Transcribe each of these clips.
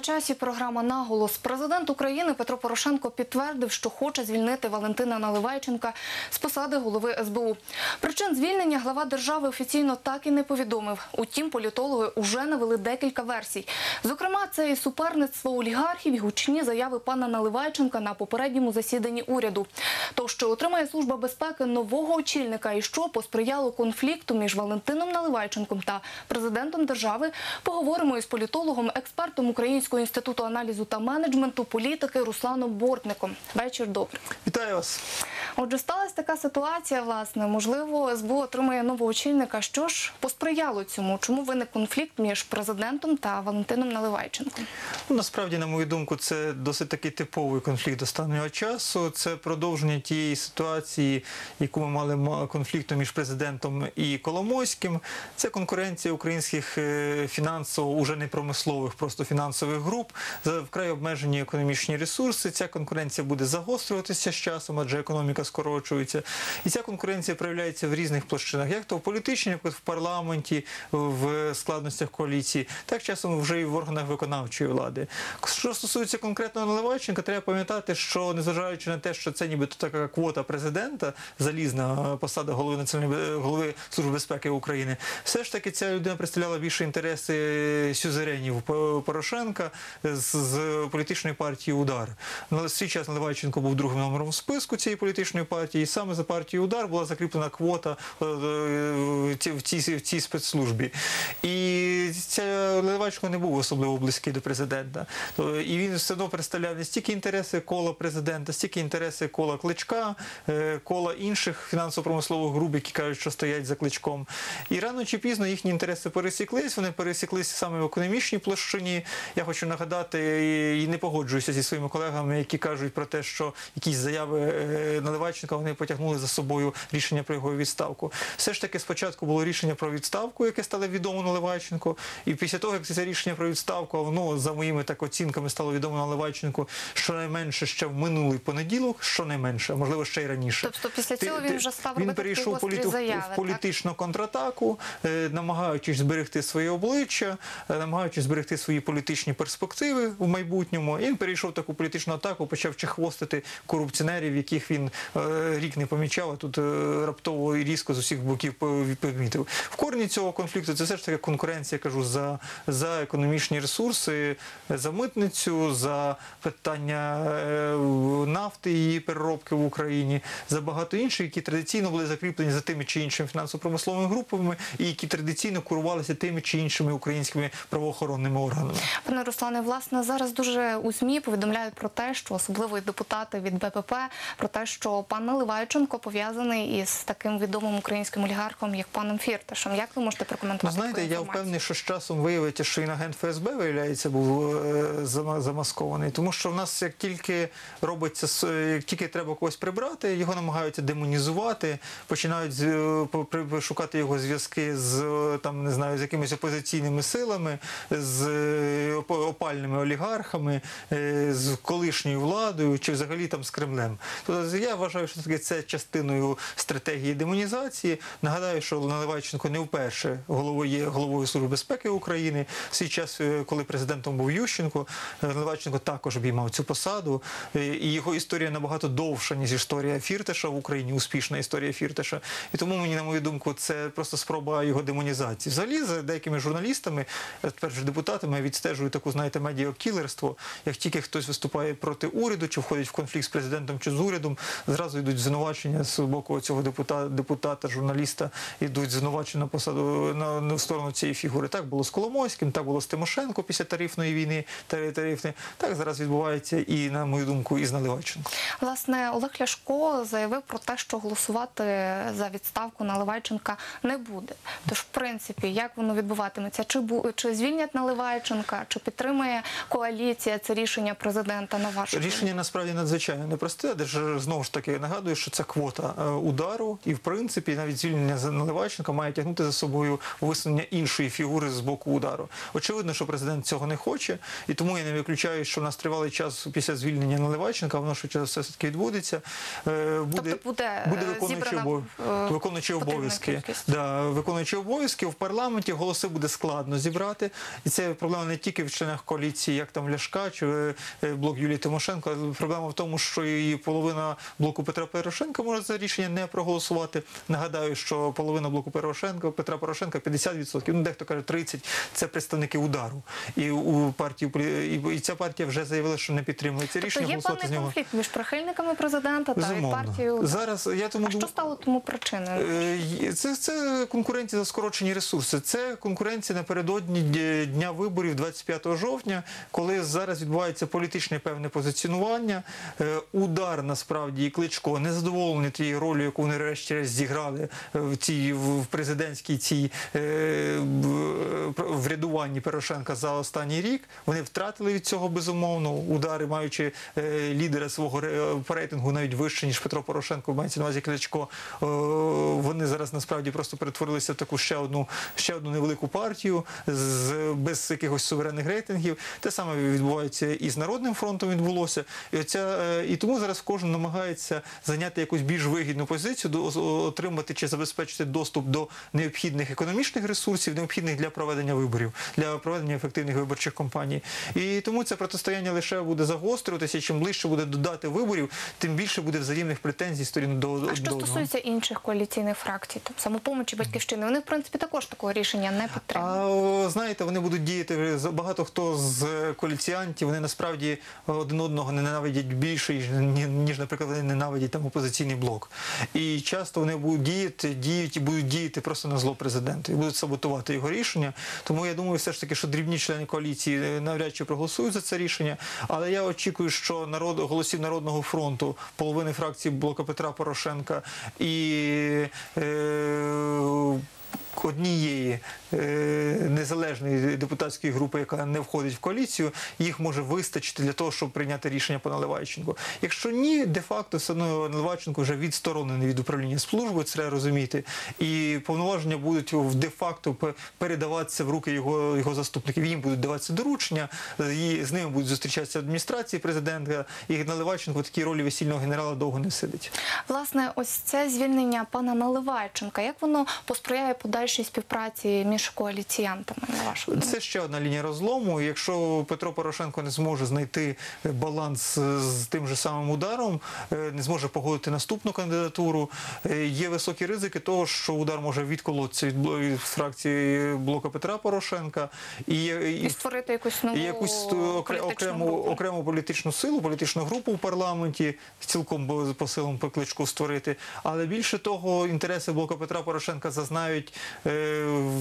на часі. Програма наголос. Президент України Петро Порошенко підтвердив, що хоче звільнити Валентина Наливайченка з посади голови СБУ. Причин звільнення глава держави офіційно так і не повідомив. Утім, політологи уже навели декілька версій. Зокрема, це і суперництво олігархів, і гучні заяви пана Наливайченка на попередньому засіданні уряду. То, що отримає служба безпеки нового очільника, і що посприяло конфлікту між Валентином Наливайченком та президентом держави, поговоримо із політологом, експертом Українського інституту аналізу та менеджменту політики Русланом Бортником. Вечір добрий. Вітаю вас. Отже, сталася така ситуація. Власне, можливо, СБУ отримає нового очільника. Що ж посприяло цьому? Чому виник конфлікт між президентом та Валентином Наливайченком? Ну, насправді, на мою думку, це досить такий типовий конфлікт останнього часу. Це продовження тієї ситуації, яку ми мали конфлікту між президентом і Коломойським. Це конкуренція українських е, фінансово, уже не промислових, просто фінансових груп за вкрай обмежені економічні ресурси. Ця конкуренція буде загострюватися з часом, адже економіка скорочується. І ця конкуренція проявляється в різних площинах, як то в політичній, от в парламенті, в складностях коаліції, так часом вже і в органах виконавчої влади. Що стосується конкретного Наливайченка, треба пам'ятати, що незважаючи на те, що це нібито така квота президента, залізна посада голови національної голови служби безпеки України, все ж таки ця людина представляла більше інтереси сюзеренів По- З, з політичної партії Удар. На свій час Наливайченко був другим номером в списку цієї політичної партії, і саме за партією Удар була закріплена квота е, е, в цій, в цій спецслужбі. І ця Наливайченко не був особливо близький до президента. І він все одно представляв не стільки інтереси кола президента, стільки інтереси кола кличка, е, кола інших фінансово-промислових груп, які кажуть, що стоять за кличком. І рано чи пізно їхні інтереси пересіклись. Вони пересіклися саме в економічній площині. Я хочу нагадати і- не погоджуюся зі своїми колегами, які кажуть про те, що якісь заяви е, Наливайченка вони потягнули за собою рішення про його відставку. Все ж таки, спочатку було рішення про відставку, яке стало відомо Наливайченку. І після того, як це рішення про відставку, воно за моїми так оцінками стало відомо Наливайченку, щонайменше ще в минулий понеділок, щонайменше, а можливо ще й раніше. Тобто після цього він вже став він перейшов заяви, в так? політичну контратаку, е, намагаючись зберегти своє обличчя, е, намагаючись зберегти свої політичні перспективи в майбутньому. І він перейшов в таку політичну атаку, почав чехвостити корупціонерів, яких він е, рік не помічав, а тут е, раптово і різко з усіх боків по- помітив. В корні цього конфлікту це все ж таки конкуренція, кажу, за, за економічні ресурси, за митницю, за питання е, нафти і її переробки в Україні, за багато інших, які традиційно були закріплені за тими чи іншими фінансово-промисловими групами, і які традиційно курувалися тими чи іншими українськими правоохоронними органами. Пане Руслане, власне, зараз дуже у ЗМІ повідомляють про те, що особливо і депутати від БПП, про те, що пан Наливайченко пов'язаний із таким відомим українським олігархом, як паном Фірташем. Як ви можете прокоментувати? Ну, знаєте, я впевнений, що з часом виявиться, що і агент ФСБ, виявляється, був е, замаскований. Тому що в нас як тільки робиться, як тільки треба когось прибрати, його намагаються демонізувати, починають е, шукати його зв'язки з е, там, не знаю, з якимись опозиційними силами, з е, опальними олігархами, е, з колишньою владою чи взагалі там з Кремлем. Тобто я вважаю, що це частиною стратегії демонізації. Нагадаю, що Наливайченко не вперше головою є головою Служби безпеки України. В свій час, е, коли президентом був Ющенко, е, Наливайченко також обіймав цю посаду. І його історія набагато довша, ніж історія Фірташа в Україні, успішна історія Фірташа. І тому мені, на мою думку, це просто спроба його демонізації. Взагалі, за деякими журналістами, тепер вже депутатами, я відстежую таку, знаєте, медіакілерство. Як тільки хтось виступає проти уряду, чи входить в конфлікт з президентом чи з урядом, зразу йдуть звинувачення з боку цього депутата, депутата, журналіста, йдуть звинувачення на посаду на, на сторону цієї фігури. Так було з Коломойським, так було з Тимошенко після тарифної війни, тари- тарифної. Так зараз відбувається і, на мою думку, і з Наливайченко. Власне, Олег Ляшко заявив про те, що голосувати за відставку Наливайченка не буде. Тож, в принципі, як воно відбуватиметься? Чи бу чи звільнять Наливайченка, чи підтримує коаліція це рішення президента на вашу думку? Рішення насправді надзвичайно непросте, де ж знову ж таки нагадую, що це квота е, удару, і в принципі навіть звільнення Наливайченка має тягнути за собою висунення іншої фігури з боку удару. Очевидно, що президент цього не хоче, і тому я не виключаю, що в нас тривалий час після звільнення Наливайченка, воно швидше за все таки відбудеться. е, Буде, Тобто буде, буде е, виконуючий зібрана, обов... е, обов'язки. Да, виконуючий обов'язки в парламенті голоси буде складно зібрати, і це проблема не тільки в членах членах коаліції, як там Ляшка чи е, блок Юлії Тимошенко. Проблема в тому, що і половина блоку Петра Порошенка може за рішення не проголосувати. Нагадаю, що половина блоку Порошенка Петра Порошенка 50%, ну дехто каже 30%, це представники удару. І у партії і, ця партія вже заявила, що не підтримує це Тобто рішення. є голосувати з нього. конфлікт між прихильниками президента та і партією. Зараз я тому А що стало тому причиною? Е, Це, це конкуренція за скорочені ресурси. Це конкуренція напередодні дня виборів 25 жовтня, коли зараз відбувається політичне певне позиціонування. Е, Удар насправді і Кличко не задоволені тією ролью, яку вони врешті-решт зіграли в цій в президентській цій е, врядуванні Порошенка за останній рік. Вони втратили від цього безумовно удари, маючи е, лідера свого ре- рейтингу навіть вище ніж Петро Порошенко, мається на увазі Кличко. Вони зараз насправді просто перетворилися в таку ще одну ще одну невелику партію з без якихось суверенних рейтингів. Те саме відбувається і з народним фронтом відбулося. І оця е, і тому зараз кожен намагається зайняти якусь більш вигідну позицію, до отримати чи забезпечити доступ до необхідних економічних ресурсів, необхідних для проведення виборів, для проведення ефективних виборчих кампаній. І тому це протистояння лише буде загострюватися. І Чим ближче буде до дати виборів, тим більше буде взаємних претензій сторін до, А до що одного. стосується інших коаліційних фракцій, там самопомочі батьківщини, вони в принципі також такого рішення не підтримують. А знаєте, вони будуть діяти багато хто з коаліціантів. Вони насправді один одного не ненавидять більше, ніж, наприклад, вони ненавидять там опозиційний блок. І часто вони будуть діяти, діють і будуть діяти просто на зло президенту і будуть саботувати його рішення. Тому я думаю, все ж таки, що дрібні члени коаліції е, навряд чи проголосують за це рішення. Але я очікую, що народ голосів народного фронту, половини фракції блока Петра Порошенка і. Е, однієї е, незалежної депутатської групи, яка не входить в коаліцію, їх може вистачити для того, щоб прийняти рішення по Наливайченку. Якщо ні, де-факто все одно Наливайченко вже відсторонений від управління служби, це треба розуміти. І повноваження будуть де-факто передаватися в руки його, його заступників. Їм будуть даватися доручення, і з ними будуть зустрічатися адміністрації президента. І Наливайченко в такій ролі весільного генерала довго не сидить. Власне, ось це звільнення пана Наливайченка. Як воно посприяє подальшій співпраці між коаліціянтами? На вашу думку? Це ще одна лінія розлому. Якщо Петро Порошенко не зможе знайти баланс з тим же самим ударом, е, не зможе погодити наступну кандидатуру, е, є високі ризики того, що удар може відколотися від фракції блока Петра Порошенка і, і, і створити якусь нову і якусь е, окре- політичну окрему, окрему політичну силу, політичну групу в парламенті, цілком по- силам по кличку створити. Але більше того, інтереси блока Петра Порошенка зазнають е,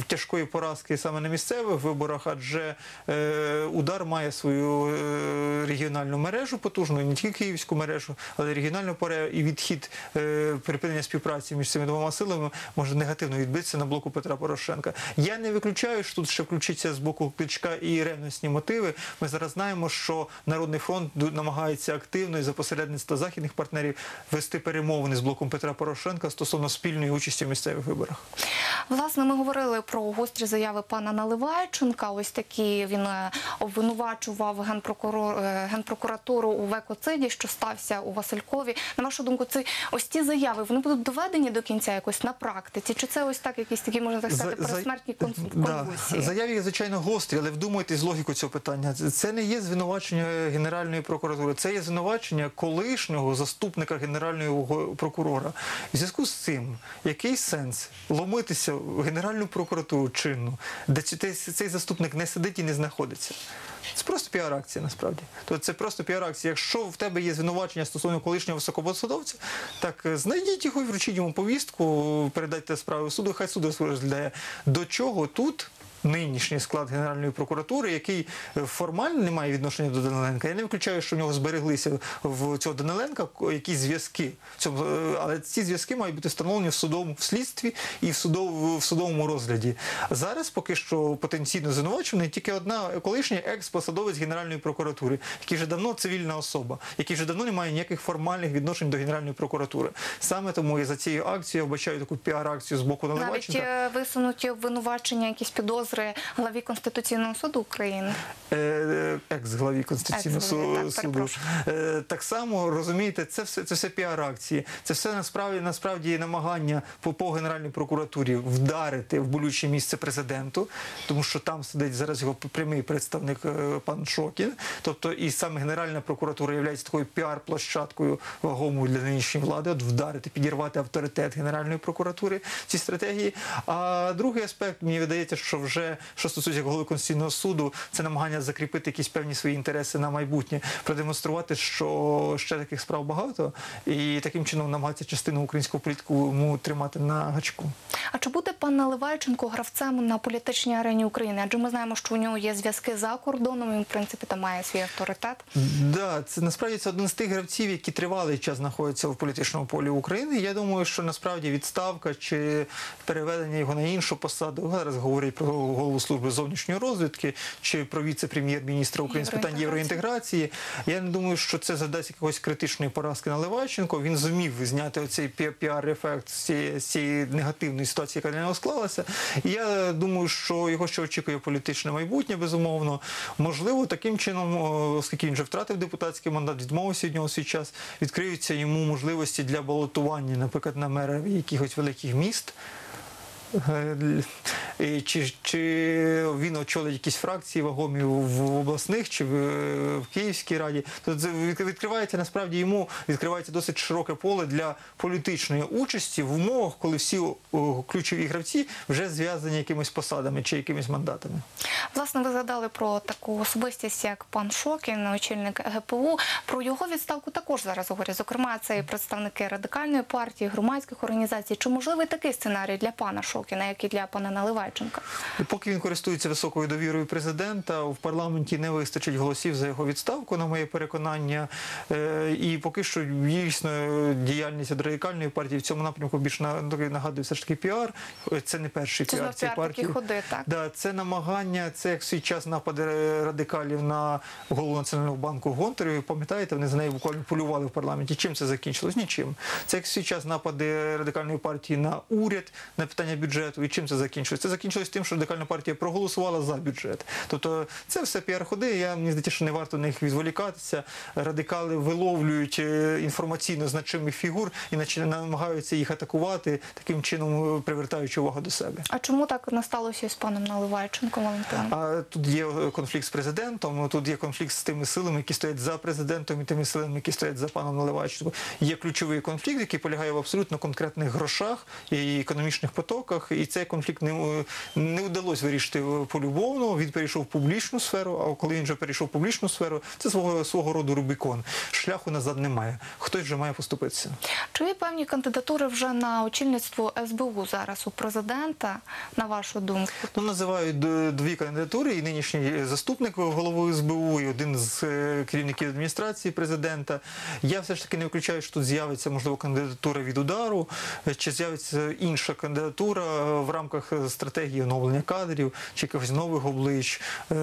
тяжкої поразки саме на місцевих виборах, адже е, удар має свою е, регіональну мережу потужну, не тільки київську мережу, але регіональну мережу, і відхід е, припинення співпраці між цими двома силами може негативно відбитися на блоку Петра Порошенка. Я не виключаю, що тут ще включиться з боку Кличка і ревностні мотиви. Ми зараз знаємо, що Народний фронт намагається активно і за посередництва західних партнерів вести перемовини з блоком Петра Порошенка стосовно спільної участі в місцевих виборах. Власне, ми говорили про гострі заяви пана Наливайченка. Ось такі він е, обвинувачував генпрокурор е, генпрокуратуру у векоциді, що стався у Василькові. На вашу думку, це ось ці заяви вони будуть доведені до кінця якось на практиці? Чи це ось так, якісь такі можна так сказати, За- за- пересмертні кон- Да. конвульсії? Заяви звичайно гострі, але вдумайтесь логіку цього питання. Це- не є звинувачення Генеральної прокуратури, це є звинувачення колишнього заступника Генерального прокурора. В зв'язку з цим, який сенс ломитися Генеральну прокуратуру чинну, де цей, заступник не сидить і не знаходиться? Це просто піар-акція насправді. Тобто це просто піар-акція. Якщо в тебе є звинувачення стосовно колишнього високопосадовця, так е, знайдіть його і вручіть йому повістку, передайте справу суду, хай суд розглядає. До чого тут нинішній склад Генеральної прокуратури, який е, формально не має відношення до Даниленка. Я не виключаю, що в нього збереглися в цього Даниленка якісь зв'язки. Е, Але ці зв'язки мають бути встановлені в судовому в слідстві і в, судов, в судовому розгляді. Зараз поки що потенційно звинувачений тільки одна колишня екс-посадовець Генеральної прокуратури, який вже давно цивільна особа, який вже давно не має ніяких формальних відношень до Генеральної прокуратури. Саме тому я за цією акцією я вбачаю таку піар-акцію з боку Навіть е, висунуті обвинувачення, якісь підозри підозри главі Конституційного суду України. Е, екс-главі Конституційного су- так, суду. Е, Так само розумієте, це все це все піар-акції. Це все насправді насправді намагання по, по Генеральній прокуратурі вдарити в болюче місце президенту, тому що там сидить зараз його прямий представник е, пан Шокін. Тобто, і саме Генеральна прокуратура є такою піар-площадкою вагомою для нинішньої влади, от вдарити, підірвати авторитет Генеральної прокуратури в цій стратегії. А другий аспект мені видається, що вже що стосується голови Конституційного суду, це намагання закріпити якісь певні свої інтереси на майбутнє, продемонструвати, що ще таких справ багато, і таким чином намагатися частину українського політику тримати на гачку. А чи буде пан Наливайченко гравцем на політичній арені України? Адже ми знаємо, що у нього є зв'язки за кордоном. Він в принципі там має свій авторитет. Да, це насправді це один з тих гравців, які тривалий час знаходяться в політичному полі України. Я думаю, що насправді відставка чи переведення його на іншу посаду зараз говорять про голову служби зовнішньої розвідки чи про віце-прем'єр-міністра України з питань Євроінтеграції. Я не думаю, що це задасть якогось критичної поразки на Леваченко. Він зумів зняти оцей піар-ефект з цієї, цієї негативної ситуації, яка для нього склалася. І я думаю, що його ще очікує політичне майбутнє, безумовно. Можливо, таким чином, оскільки він вже втратив депутатський мандат, відмовився від нього свій час, відкриються йому можливості для балотування, наприклад, на мера якихось великих міст. Е, Чи, чи він очолить якісь фракції вагомі в обласних чи в, в Київській раді, то це відкривається насправді йому відкривається досить широке поле для політичної участі в умовах, коли всі ключові гравці вже зв'язані якимись посадами чи якимись мандатами. Власне, ви згадали про таку особистість, як пан Шокін, очільник ГПУ. Про його відставку також зараз говорять. Зокрема, це і представники радикальної партії, громадських організацій. Чи можливий такий сценарій для пана Шокіна, як і для пана Наливайченка? Поки він користується високою довірою президента, в парламенті не вистачить голосів за його відставку, на моє переконання. Е, І поки що дійсно діяльність радикальної партії в цьому напрямку більш на- нагадує все ж таки піар. Е, Це не перший Це піар цієї партії. ходи, так? Да, це намагання, це як свій час напади радикалів на голову Національного банку Гонтареву. Пам'ятаєте, вони за нею буквально полювали в парламенті. Чим це закінчилось? Нічим. Це як свій час напади радикальної партії на уряд, на питання бюджету. І чим це закінчилось? Це закінчилось тим, що радикальна партія проголосувала за бюджет. Тобто це все піар-ходи. Я мені здається, що не варто на них відволікатися. Радикали виловлюють е, інформаційно значимих фігур і намагаються їх атакувати, таким чином е, привертаючи увагу до себе. А чому так не сталося із паном Наливайченком А тут є е, конфлікт з президентом, тут є конфлікт з тими силами, які стоять за президентом, і тими силами, які стоять за паном Наливайченком. Є ключовий конфлікт, який полягає в абсолютно конкретних грошах і економічних потоках. І цей конфлікт не, не вдалося вирішити полюбовно. Він перейшов в публічну сферу. А коли він вже перейшов в публічну сферу, це свого свого роду Рубікон. Шляху назад немає. Хтось вже має поступитися. Чи є певні кандидатури вже на очільництво СБУ зараз у президента, на вашу думку? Ну, називають дві кандидатури, і нинішній заступник голови СБУ, і один з е, керівників адміністрації президента. Я все ж таки не виключаю, що тут з'явиться, можливо, кандидатура від удару, чи з'явиться інша кандидатура в рамках е, стратегії оновлення кадрів, чи якихось нових облич. Е,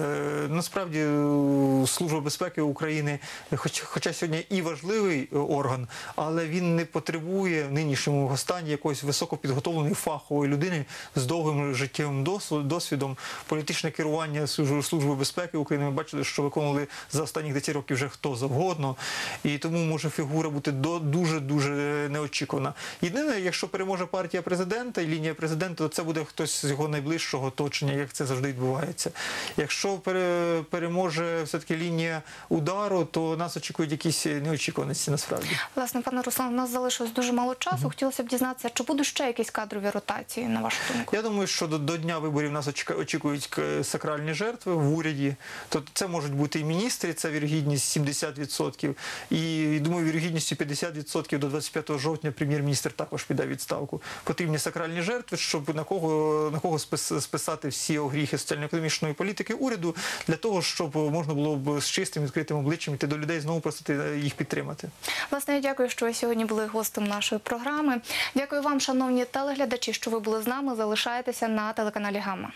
Насправді, е, Служба безпеки України, е, хоч, хоча сьогодні і важливий е, орган, але він не потребує в нинішньому стані якоїсь високопідготовленої фахової людини з довгим життєвим досвід- досвідом. Політичне керування Служби- безпеки України ми бачили, що виконували за останні 10 років вже хто завгодно. І тому може фігура бути до- дуже-дуже неочікувана. Єдине, якщо переможе партія президента і лінія президента, то це буде хтось з його найближчого оточення, як це завжди відбувається. Якщо пере- переможе все-таки лінія удару, то нас очікують якісь неочікуваності насправді. Власне, пане Руслан, у нас залишилось дуже мало часу. Хотілося б дізнатися, чи будуть ще якісь кадрові ротації, на вашу думку? Я думаю, що до, до дня виборів нас очікують сакральні жертви в уряді. Тобто це можуть бути і міністри, це вірогідність 70%. І думаю, вірогідністю 50% до 25 жовтня прем'єр-міністр також піде відставку. Потрібні сакральні жертви, щоб на кого на кого спис- списати всі огріхи соціально-економічної політики уряду, для того, щоб можна було б з чистим відкритим обличчям йти до людей, знову просити їх підтримати. Власне, я дякую, що ви сьогодні були гостем нашої програми. Дякую вам, шановні телеглядачі, що ви були з нами. Залишайтеся на телеканалі Гама.